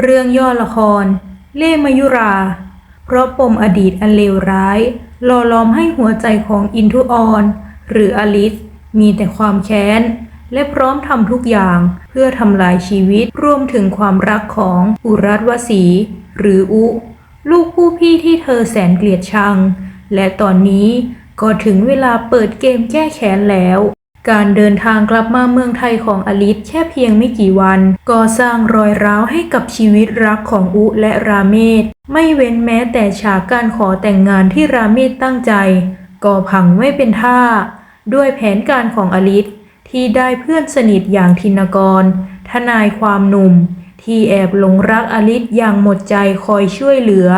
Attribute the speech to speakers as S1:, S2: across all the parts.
S1: เรื่องย่อละคร เล่มยุรา เพราะปมอดีตอันเลวร้ายหล่อล้อมให้หัวใจของอินทุออนหรืออลิส มีแต่ความแค้น และพร้อมทำทุกอย่างเพื่อทำลายชีวิตรวมถึงความรักของอุรัตวสี หรืออุ ลูกผู้พี่ที่เธอแสนเกลียดชัง และตอนนี้ก็ถึงเวลาเปิดเกมแก้แค้นแล้ว การเดินทางกลับมาเมืองไทยของอลิสแค่เพียงไม่กี่วัน ก็สร้างรอยร้าวให้กับชีวิตรักของอุและราเมศ ไม่เว้นแม้แต่ฉากการขอแต่งงานที่ราเมศตั้งใจ ก็พังไม่เป็นท่า ด้วยแผนการของอลิสที่ได้เพื่อนสนิทอย่างธินกร ทนายความหนุ่ม ที่แอบหลงรักอลิสอย่างหมดใจคอยช่วยเหลือ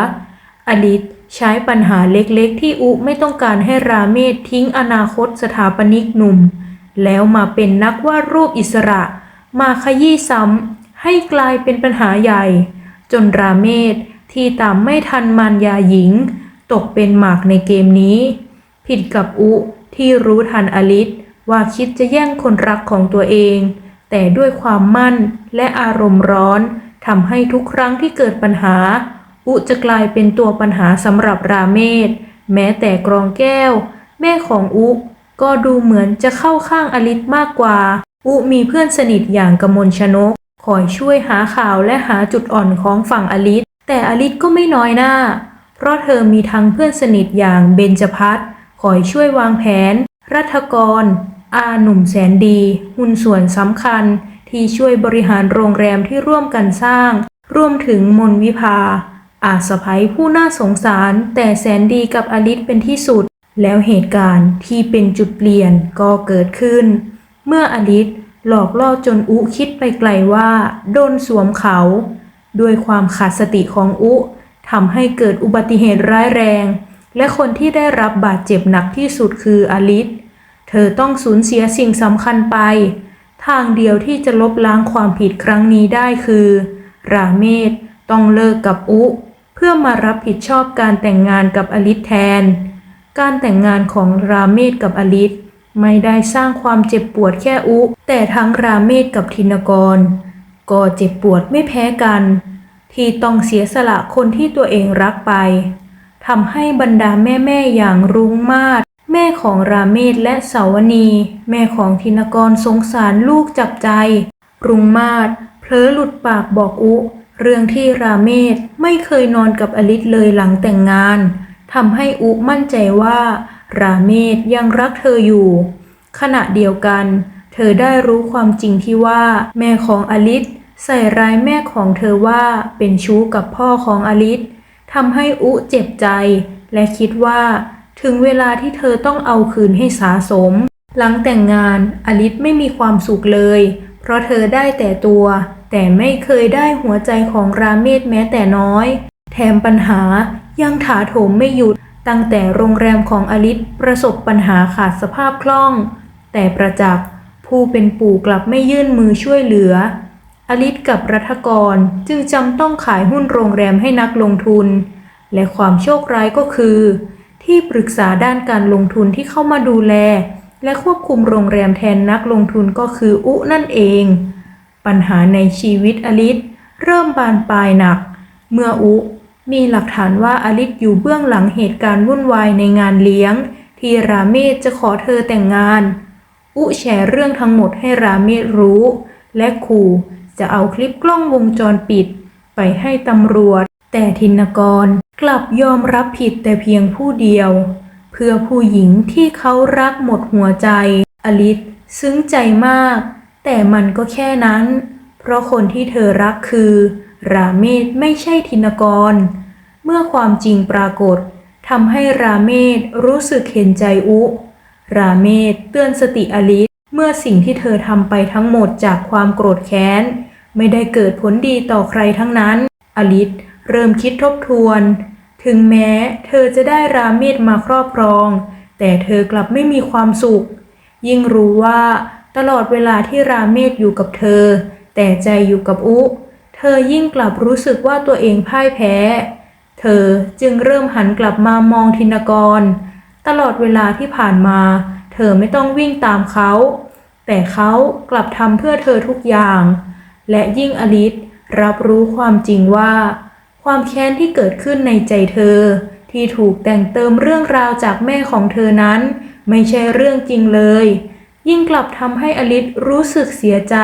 S1: อลิสใช้ปัญหาเล็กๆ ที่อุไม่ต้องการให้ราเมศทิ้งอนาคตสถาปนิกหนุ่ม แล้วมาเป็นนักวาดรูปอิสระ มาขยี้ซ้ำให้กลายเป็นปัญหาใหญ่ จนราเมศที่ตามไม่ทันมารยาหญิง ตกเป็นหมากในเกมนี้ ผิดกับอุที่รู้ทันอลิสว่าคิดจะแย่งคนรักของตัวเอง แต่ด้วยความมั่นและอารมณ์ร้อนทำให้ทุกครั้งที่เกิดปัญหา อุจะกลายเป็นตัวปัญหาสำหรับราเมศแม้แต่กรองแก้ว แม่ของอุ ก็ดูเหมือนจะเข้าข้างอลิสมากกว่า อุมีเพื่อนสนิทอย่างกมลชนก คอยช่วยหาข่าวและหาจุดอ่อนของฝั่งอลิสแต่อลิสก็ไม่น้อยหน้า เพราะเธอมีทั้งเพื่อนสนิทอย่างเบญจพัฒน์คอยช่วยวางแผน รัฐกร อาหนุ่มแสนดี หุ้นส่วนสำคัญ ที่ช่วยบริหารโรงแรมที่ร่วมกันสร้าง รวมถึงมนวิภาอาสะพ้ยผู้น่าสงสาร แต่แสนดีกับอลิสเป็นที่สุด แล้วเหตุการณ์ที่เป็นจุดเปลี่ยนก็เกิดขึ้น เมื่ออลิสหลอกล่อจนอุคิดไปไกลว่า โดนสวมเขา ด้วยความขาดสติของอุทำให้เกิดอุบัติเหตุร้ายแรง และคนที่ได้รับบาดเจ็บหนักที่สุดคืออลิสเธอต้องสูญเสียสิ่งสำคัญไป ทางเดียวที่จะลบล้างความผิดครั้งนี้ได้คือ ราเมศต้องเลิกกับอุ เพื่อมารับผิดชอบการแต่งงานกับอลิสแทน การแต่งงานของราเมศกับอลิสไม่ได้สร้างความเจ็บปวดแค่อุ แต่ทั้งราเมศกับธินกร ก็เจ็บปวดไม่แพ้กัน ที่ต้องเสียสละคนที่ตัวเองรักไปทำให้บรรดาแม่ๆอย่างรุ้งมาศแม่ของราเมศและสาวนีแม่ของธินกรสงสารลูกจับใจ รุงมาศเผลอหลุดปากบอกอุ เรื่องที่ราเมศไม่เคยนอนกับอลิสเลยหลังแต่งงาน ทำให้อุมั่นใจว่า ราเมศยังรักเธออยู่ ขณะเดียวกัน เธอได้รู้ความจริงที่ว่า แม่ของอลิสใส่ร้ายแม่ของเธอว่าเป็นชู้กับพ่อของอลิสทำให้อุเจ็บใจ และคิดว่า ถึงเวลาที่เธอต้องเอาคืนให้สาสม หลังแต่งงานอลิสไม่มีความสุขเลย เพราะเธอได้แต่ตัว แต่ไม่เคยได้หัวใจของราเมศแม้แต่น้อย แถมปัญหา ยังถาโถมไม่หยุด ตั้งแต่โรงแรมของอลิสประสบปัญหาขาดสภาพคล่อง แต่ประจักษ์ผู้เป็นปู่กลับไม่ยื่นมือช่วยเหลือ อลิสกับรัฐกรจึงจำต้องขายหุ้นโรงแรมให้นักลงทุน และความโชคร้ายก็คือ ที่ปรึกษาด้านการลงทุนที่เข้ามาดูแล และควบคุมโรงแรมแทนนักลงทุนก็คืออุนั่นเอง ปัญหาในชีวิตอลิสเริ่มบานปลายหนัก เมื่ออุ มีหลักฐานว่าอลิสอยู่เบื้องหลังเหตุการณ์วุ่นวายในงานเลี้ยง ที่ราเมศจะขอเธอแต่งงาน อุแชร์เรื่องทั้งหมดให้ราเมศรู้ และขู่จะเอาคลิปกล้องวงจรปิด ไปให้ตำรวจ แต่ธินกรกลับยอมรับผิดแต่เพียงผู้เดียว เพื่อผู้หญิงที่เขารักหมดหัวใจ อลิสซึ้งใจมาก แต่มันก็แค่นั้น เพราะคนที่เธอรักคือ ราเมศไม่ใช่ธินกร เมื่อความจริงปรากฏทำให้ราเมศรู้สึกเห็นใจอุ ราเมศเตือนสติอลิสเมื่อสิ่งที่เธอทำไปทั้งหมดจากความโกรธแค้น ไม่ได้เกิดผลดีต่อใครทั้งนั้น อลิสเริ่มคิดทบทวน ถึงแม้เธอจะได้ราเมศมาครอบครอง แต่เธอกลับไม่มีความสุข ยิ่งรู้ว่าตลอดเวลาที่ราเมศอยู่กับเธอ แต่ใจอยู่กับอุ เธอยิ่งกลับรู้สึกว่าตัวเองพ่ายแพ้ เธอจึงเริ่มหันกลับมามองธินกร ตลอดเวลาที่ผ่านมา เธอไม่ต้องวิ่งตามเขา แต่เขากลับทำเพื่อเธอทุกอย่าง และยิ่งอลิสรับรู้ความจริงว่า ความแค้นที่เกิดขึ้นในใจเธอ ที่ถูกแต่งเติมเรื่องราวจากแม่ของเธอนั้น ไม่ใช่เรื่องจริงเลย ยิ่งกลับทำให้อลิสรู้สึกเสียใจ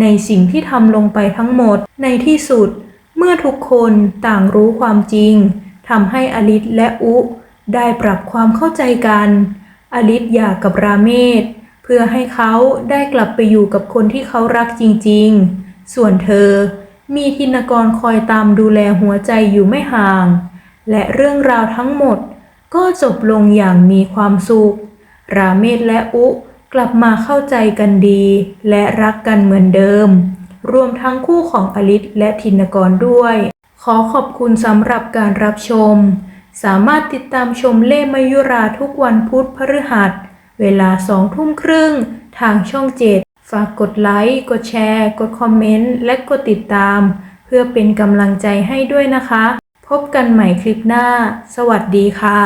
S1: ในสิ่งที่ทำลงไปทั้งหมดในที่สุด เมื่อทุกคนต่างรู้ความจริงทำให้อลิสและอุ ได้ปรับความเข้าใจกัน อลิสหย่ากับราเมศ เพื่อให้เขาได้กลับไปอยู่กับคนที่เขารักจริงๆ ส่วนเธอมีธินกรคอยตามดูแลหัวใจอยู่ไม่ห่าง และเรื่องราวทั้งหมดก็จบลงอย่างมีความสุข ราเมศและอุกลับมาเข้าใจกันดี และรักกันเหมือนเดิม รวมทั้งคู่ของอลิสและธินกรด้วย ขอขอบคุณสำหรับการรับชม สามารถติดตามชมเล่มยุราทุกวันพุธพฤหัส เวลาสองทุ่มครึ่ง ทางช่องเจ็ดฝากกดไลค์ กดแชร์ กดคอมเมนต์ และกดติดตาม เพื่อเป็นกำลังใจให้ด้วยนะคะ พบกันใหม่คลิปหน้า สวัสดีค่ะ